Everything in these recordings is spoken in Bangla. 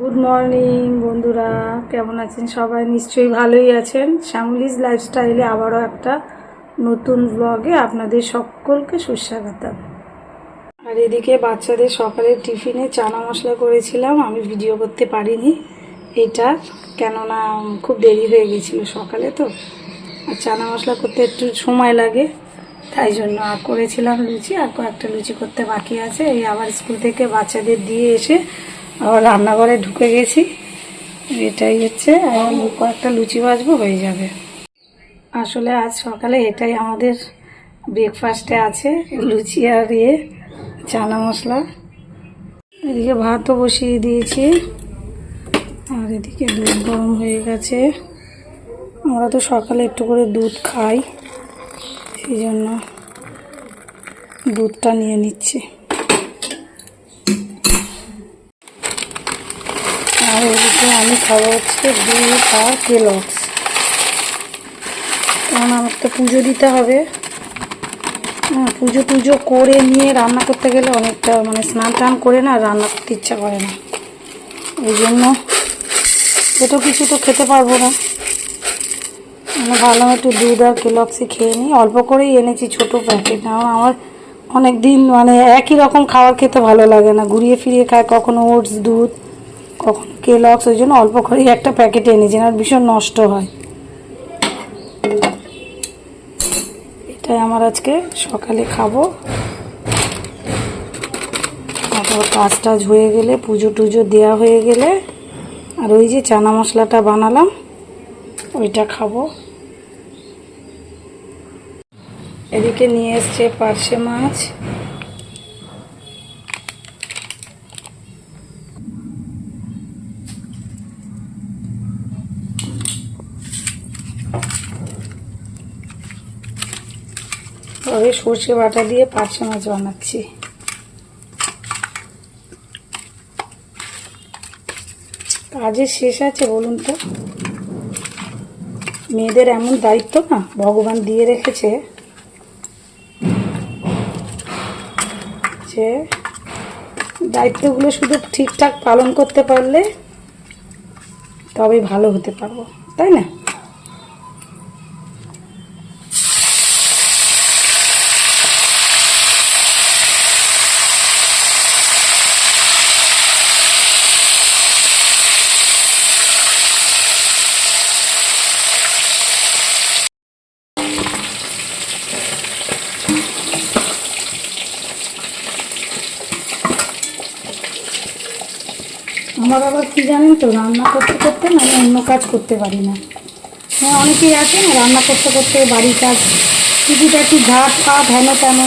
গুড মর্নিং বন্ধুরা। কেমন আছেন? সবাই নিশ্চয়ই ভালোই আছেন। শ্যামলিজ লাইফস্টাইলে আবারও একটা নতুন ব্লগে আপনাদের সকলকে সুস্বাগতম। আর এদিকে বাচ্চাদের সকালে টিফিনে চানা মশলা করেছিলাম, আমি ভিডিও করতে পারিনি। এটা কেননা খুব দেরি হয়ে গেছিল সকালে তো। আর চানা মশলা করতে একটু সময় লাগে, তাই জন্য আর করেছিলাম লুচি। আর কয়েকটা লুচি করতে বাকি আছে। এই আবার স্কুল থেকে বাচ্চাদের দিয়ে এসে আবার রান্নাঘরে ঢুকে গেছি। এটাই হচ্ছে, আর কয়েকটা লুচি ভাজবো, হয়ে যাবে। আসলে আজ সকালে এটাই আমাদের ব্রেকফাস্টে আছে, লুচি আর ইয়ে চানা মশলা। এদিকে ভাতও বসিয়ে দিয়েছি। আর এদিকে দুধ গরম হয়ে গেছে। আমরা তো সকালে একটু করে দুধ খাই, সেই জন্য দুধটা নিয়ে নিচ্ছি আর এদিকে আমি খাব হচ্ছে দুধ আর কেলক্স কারণ আমার তো পুজো দিতে হবে। হ্যাঁ পুজো টুজো করে নিয়ে রান্না করতে গেলে অনেকটা মানে স্নান টান করে না রান্না করতে ইচ্ছা করে না। ওই জন্য এত কিছু তো খেতে পারব না। আমি ভাবলাম একটু দুধ আর কেলক্সই খেয়ে নিই। অল্প করেই এনেছি ছোট প্যাকেট। কারণ আমার অনেক দিন মানে একই রকম খাবার খেতে ভালো লাগে না। ঘুরিয়ে ফিরিয়ে খায় কখনো ওটস দুধ, কখনো কেলক্স ওই জন্য অল্প করেই একটা প্যাকেট এনেছি আর ভীষণ নষ্ট হয়। এটাই আমার আজকে সকালে খাব। তারপর কাজ টাজ হয়ে গেলে পুজো টুজো দেওয়া হয়ে গেলে, আর ওই যে চানা মশলাটা বানালাম, ওইটা খাব। এদিকে নিয়ে এসছে পার্শে মাছ। তবে সর্ষে বাটা দিয়ে পার্শে মাছ বানাচ্ছি। কাজের শেষ আছে বলুন তো? মেয়েদের এমন দায়িত্ব না, ভগবান দিয়ে রেখেছে যে দায়িত্বগুলো শুধু ঠিকঠাক পালন করতে পারলে তবেই ভালো হতে পারব, তাই না আমার আবার কি জানেন তো, রান্না করতে করতে না আমি অন্য কাজ করতে পারি না। হ্যাঁ অনেকেই আছে না রান্না করতে করতে, বাড়ির কাজ টুকিটাকি ঝাঁট পাট হেন তেন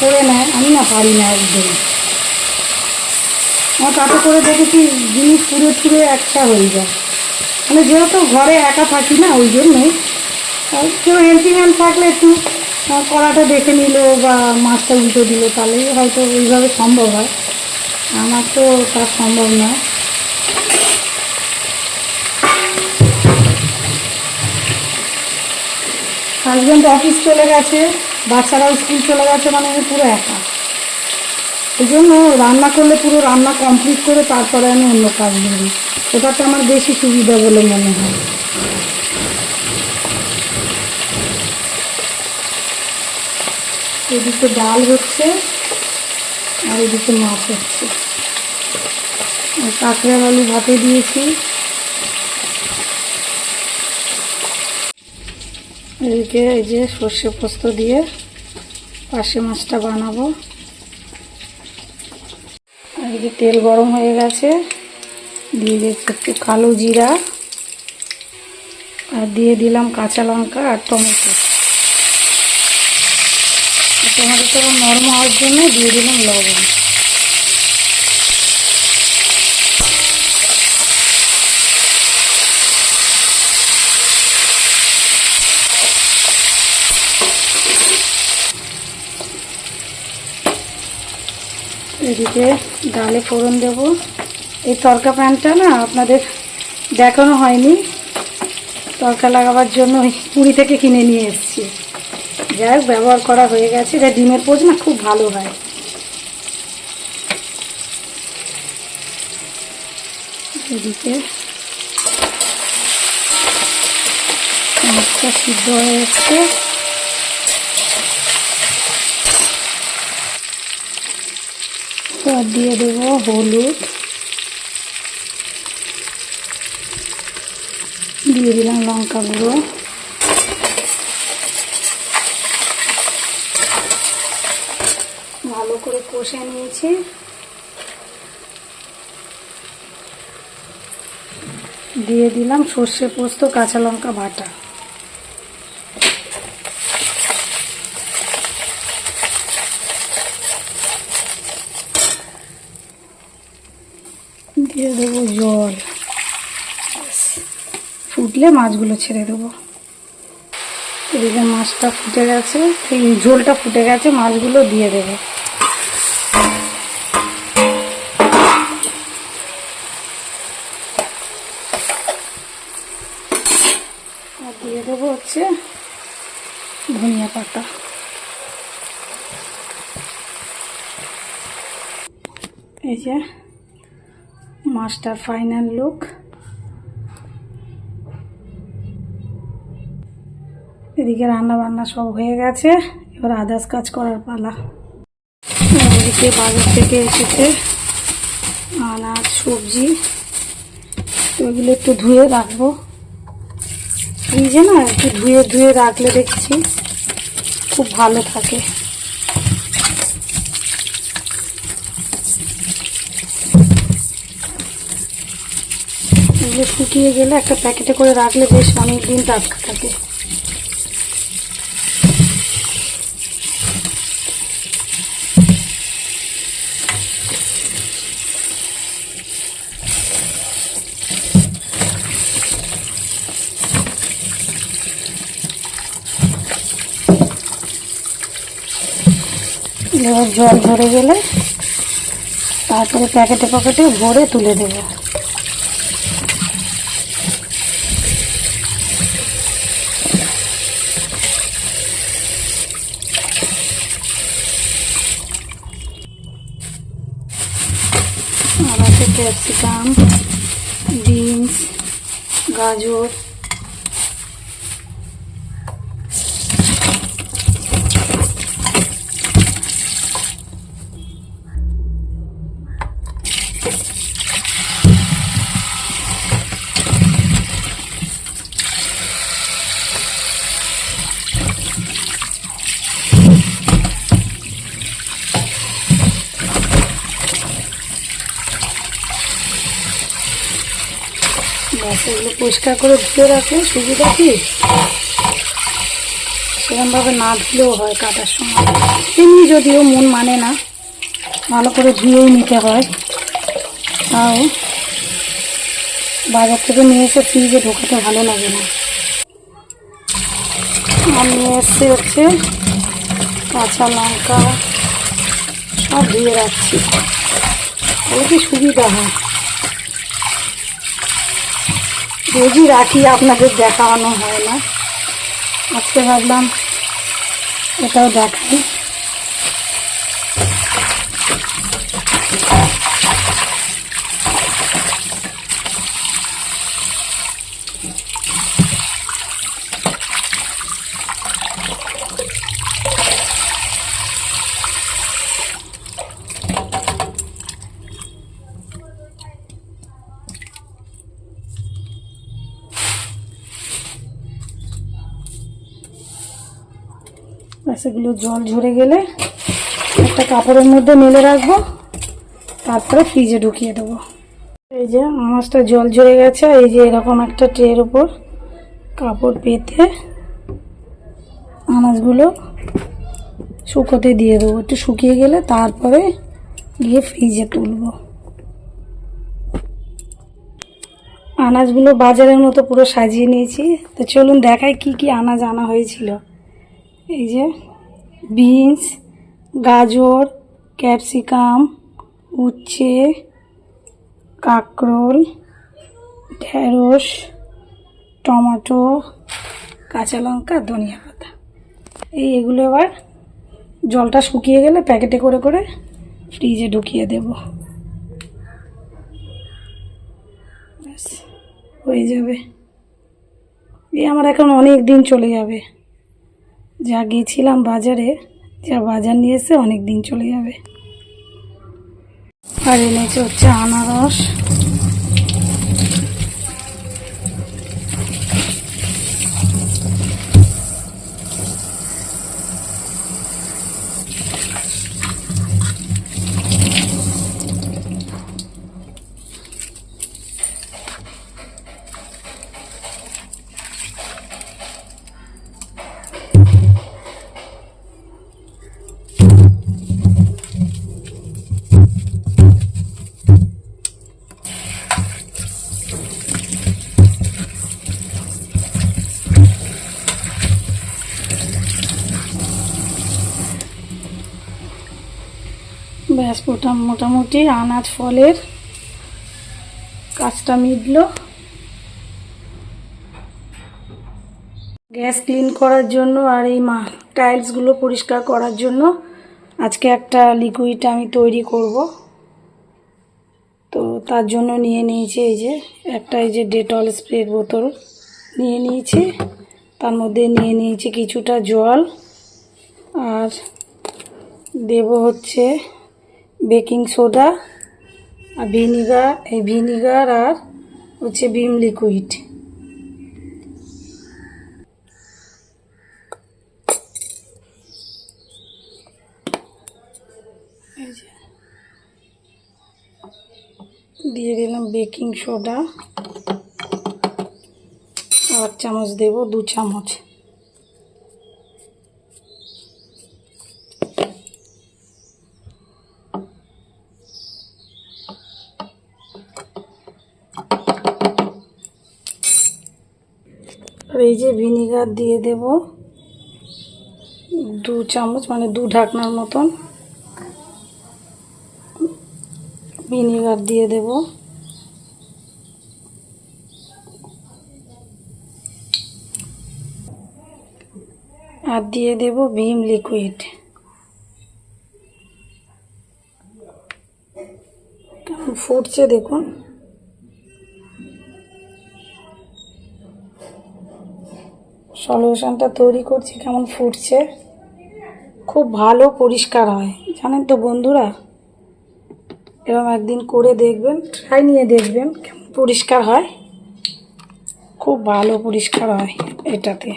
করে নেয়, আমি না পারি না একদম আমার তাতে করে দেখেছি জিনিস পুরো পুরো একটা হয়ে যায়। মানে যেহেতু ঘরে একা থাকি না, ওই জন্যই। কেউ হেল্পিং হ্যান্ড থাকলে একটু কড়াটা দেখে নিল বা মাছটা উল্টো দিল, তাহলেই হয়তো ওইভাবে সম্ভব হয়। আমার তো তা সম্ভব নয়। হাজব্যান্ড অফিস চলে গেছে, বাচ্চারাও স্কুল চলে গেছে মানে আমি পুরো একা। এই জন্য রান্না করলে পুরো রান্না কমপ্লিট করে তারপরে আমি অন্য কাজ ধরি ওটাতে আমার বেশি সুবিধা বলে মনে হয়। এদিকে ডাল হচ্ছে, আর এদিকে মাছ হচ্ছে। আর কাঁকড়ার আলু ভাতে দিয়েছি। এদিকে এই যে সর্ষে পোস্ত দিয়ে পাশে মাছটা বানাবো। এদিকে তেল গরম হয়ে গেছে, দিয়ে দিচ্ছি একটু কালো জিরা, আর দিয়ে দিলাম কাঁচা লঙ্কা আর টমেটো। টমেটোটা নরম হওয়ার জন্য দিয়ে দিলাম লবণ। এদিকে ডালে ফোড়ন দেব। এই তরকা প্যানটা না আপনাদের দেখানো হয়নি। তরকা লাগাবার জন্য পুরী থেকে কিনে নিয়ে এসেছি। যাই হোক, ব্যবহার করা হয়ে গেছে। এটা ডিমের পোজ না, খুব ভালো হয়। এদিকে সিদ্ধ হয়ে এসছে। এবার দিয়ে দেবো, হলুদ। দিয়ে দিলাম লঙ্কা গুঁড়ো। ভালো করে কষে নিয়েছি। দিয়ে দিলাম সর্ষে পোস্ত, কাঁচা লঙ্কা বাটা দিয়ে দেবো জল ব্যাস। ফুটলে মাছগুলো ছেড়ে দেবো। এদিকে মাছটা ফুটে গেছে, এই ঝোলটা ফুটে গেছে, মাছগুলো দিয়ে দেবো। দিয়ে দেবো হচ্ছে ধনিয়া পাতা। এই যে মাছটার ফাইনাল লুক এদিকে রান্না বান্না সব হয়ে গেছে, এবার আদার্স কাজ করার পালা। এদিকে বাজার থেকে এসেছে আনাজ, সবজি, তো এগুলো একটু ধুয়ে রাখব। ফ্রিজে না একটু ধুয়ে ধুয়ে রাখলে দেখছি খুব ভালো থাকে। এগুলো শুকিয়ে গেলে একটা প্যাকেটে করে রাখলে বেশ অনেক দিন টাটকা থাকে এবার জল ঝরে গেলে তারপরে প্যাকেটে প্যাকেটে ভরে তুলে দেবো। ক্যাপসিকাম বিনস গাজর ব্যাস পরিষ্কার করে ধুয়ে রাখলে সুবিধা কি? সেরকমভাবে না ধুলেও হয় কাটার সময়। এমনি যদিও মন মানে না, ভালো করে ধুয়েই নিতে হয়। তাও বাজার থেকে নিয়ে এসে ফ্রিজে ঢোকাতে ভালো লাগে না। আর নিয়ে এসছে হচ্ছে কাঁচা লঙ্কা, সব ধুয়ে রাখছি। তাহলে কি সুবিধা হয়? রোজই রাখি আপনাদের দেখানো হয় না। আজকে ভাবলাম এটাও দেখাই। ব্যাস, এগুলো জল ঝরে গেলে একটা কাপড়ের মধ্যে মেলে রাখব, তারপরে ফ্রিজে ঢুকিয়ে দেবো। এই যে মাছটা জল ঝরে গেছে এই যে এরকম একটা ট্রের উপর কাপড় পেতে আনাজগুলো শুকোতে দিয়ে দেবো। একটু শুকিয়ে গেলে তারপরে গিয়ে ফ্রিজে তুলবো। আনাজগুলো বাজারের মতো পুরো সাজিয়ে নিয়েছি। তো চলুন দেখাই কি কি আনাজ আনা হয়েছিল। এই যে বিনস, গাজর, ক্যাপসিকাম, উচ্ছে, কাঁকরোল, ঢেঁড়স, টমেটো, কাঁচা লঙ্কা, ধনিয়া পাতা। এই এগুলো এবার জলটা শুকিয়ে গেলে প্যাকেটে করে করে ফ্রিজে ঢুকিয়ে দেব। হয়ে যাবে। এই আমার এখন অনেক দিন চলে যাবে। যা গিয়েছিলাম বাজারে, যা বাজার নিয়ে এসে অনেক দিন চলে যাবে। আর এনেছে হচ্ছে আনারস। মোটামুটি আনাজ ফলের কাজটা মিটলো। গ্যাস ক্লিন করার জন্য আর এই মা টাইলসগুলো পরিষ্কার করার জন্য আজকে একটা লিকুইড আমি তৈরি করব। তো তার জন্য নিয়ে নিয়েছি এই যে, একটা এই যে ডেটল স্প্রের বোতল নিয়ে নিয়েছি। তার মধ্যে নিয়ে নিয়েছি কিছুটা জল। আর দেব হচ্ছে বেকিং সোডা, আর ভিনিগার, এই ভিনিগার আর হচ্ছে ভিম লিকুইড। দিয়ে দিলাম বেকিং সোডা। আর চামচ দেব দু চামচ আর এই যে ভিনিগার দিয়ে দেব দু চামচ মানে দু ঢাকনার মতন ভিনিগার দিয়ে দেব। আর দিয়ে দেব ভিম লিকুইড। ফুটছে দেখুন। সলিউশনটা তৈরি করছি, কেমন ফুটছে। খুব ভালো পরিষ্কার হয়। জানেন তো বন্ধুরা এরকম একদিন করে দেখবেন ট্রাই নিয়ে দেখবেন কেমন পরিষ্কার হয়। খুব ভালো পরিষ্কার হয় এটাতে।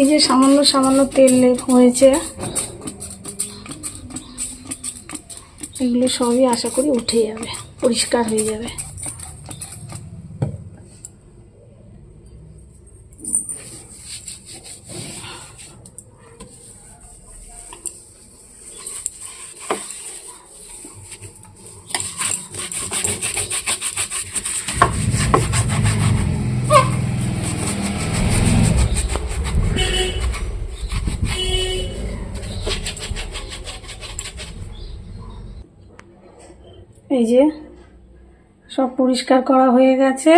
এই যে সামান্য সামান্য তেল হয়েছে। এগুলো সবই আশা করি উঠে যাবে, পরিষ্কার হয়ে যাবে এই যে সব পরিষ্কার করা হয়ে গেছে।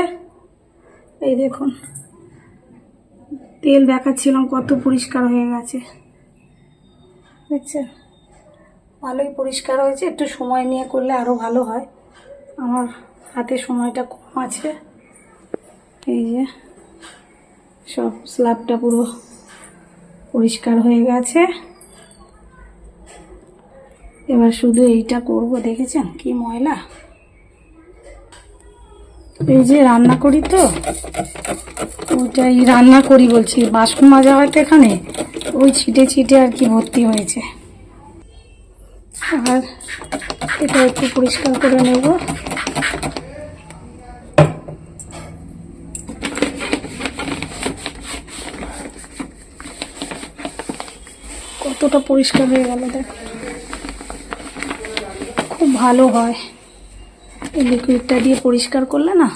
এই দেখুন, তেল দেখাচ্ছিলাম কত পরিষ্কার হয়ে গেছে। দেখছেন? ভালোই পরিষ্কার হয়েছে, একটু সময় নিয়ে করলে আরও ভালো হয়। আমার হাতে সময়টা কম আছে। এই যে, সব স্ল্যাবটা পুরো পরিষ্কার হয়ে গেছে। এবার শুধু এইটা করব, দেখেছেন কি ময়লা? এই যে রান্না করি তো, ওটাই রান্না করি বলছি। বাসন মাজা হয়তো এখানে, ওই ছিটে ছিটে আর কি ভর্তি হয়েছে। আর এটা একটু পরিষ্কার করে নেব। কতটা পরিষ্কার হয়ে গেল দেখ। খুব ভালো হয়। এই লিকুইডটা দিয়ে পরিষ্কার করলে না,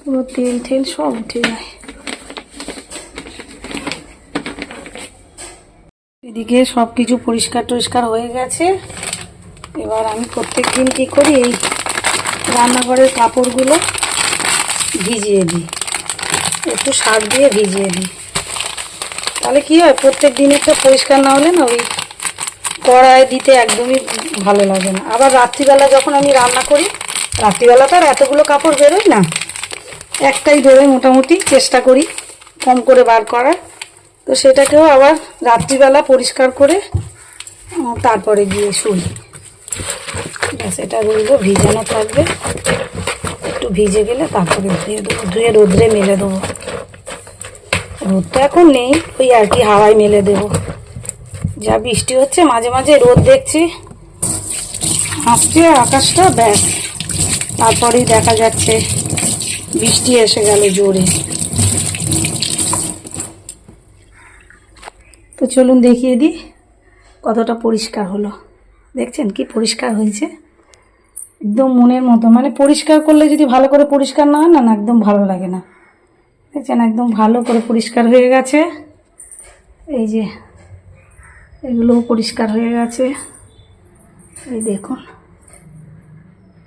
পুরো তেল ঠেল সব উঠে যায়। এদিকে সব কিছু পরিষ্কার টরিষ্কার হয়ে গেছে। এবার আমি প্রত্যেক দিন কী করি, এই রান্নাঘরের কাপড়গুলো ভিজিয়ে দিই। একটু সার দিয়ে ভিজিয়ে দিই। তাহলে কী হয়, প্রত্যেক দিন একটা পরিষ্কার না হলে না ওই কড়ায় দিতে একদমই ভালো লাগে না। আবার রাত্রিবেলা যখন আমি রান্না করি, রাত্রিবেলা তো আর এতগুলো কাপড় বেরোয় না। একটাই বেরোয় মোটামুটি চেষ্টা করি কম করে বার করার। তো সেটাকেও আবার রাত্রিবেলা পরিষ্কার করে তারপরে গিয়ে শুই। এটা রইল, ভিজানো থাকবে। একটু ভিজে গেলে তারপরে ধুয়ে দেবো, ধুয়ে রোদ্রে মেলে দেবো। রোদ তো এখন নেই, ওই আর কি হাওয়ায় মেলে দেবো। যা বৃষ্টি হচ্ছে, মাঝে মাঝে রোদ দেখছি। আসছে আকাশটা ব্যাস। তারপরেই দেখা যাচ্ছে বৃষ্টি এসে গেল জোরে। তো চলুন দেখিয়ে দিই কতটা পরিষ্কার হলো। দেখছেন কি পরিষ্কার হয়েছে? একদম মনের মতো। মানে পরিষ্কার করলে যদি ভালো করে পরিষ্কার না হয় না, একদম ভালো লাগে না। দেখছেন একদম ভালো করে পরিষ্কার হয়ে গেছে। এই যে এগুলোও পরিষ্কার হয়ে গেছে। এই দেখুন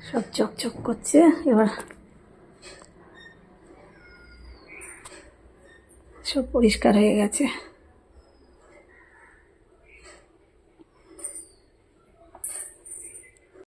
সব চকচক করছে। এবার সব পরিষ্কার হয়ে গেছে।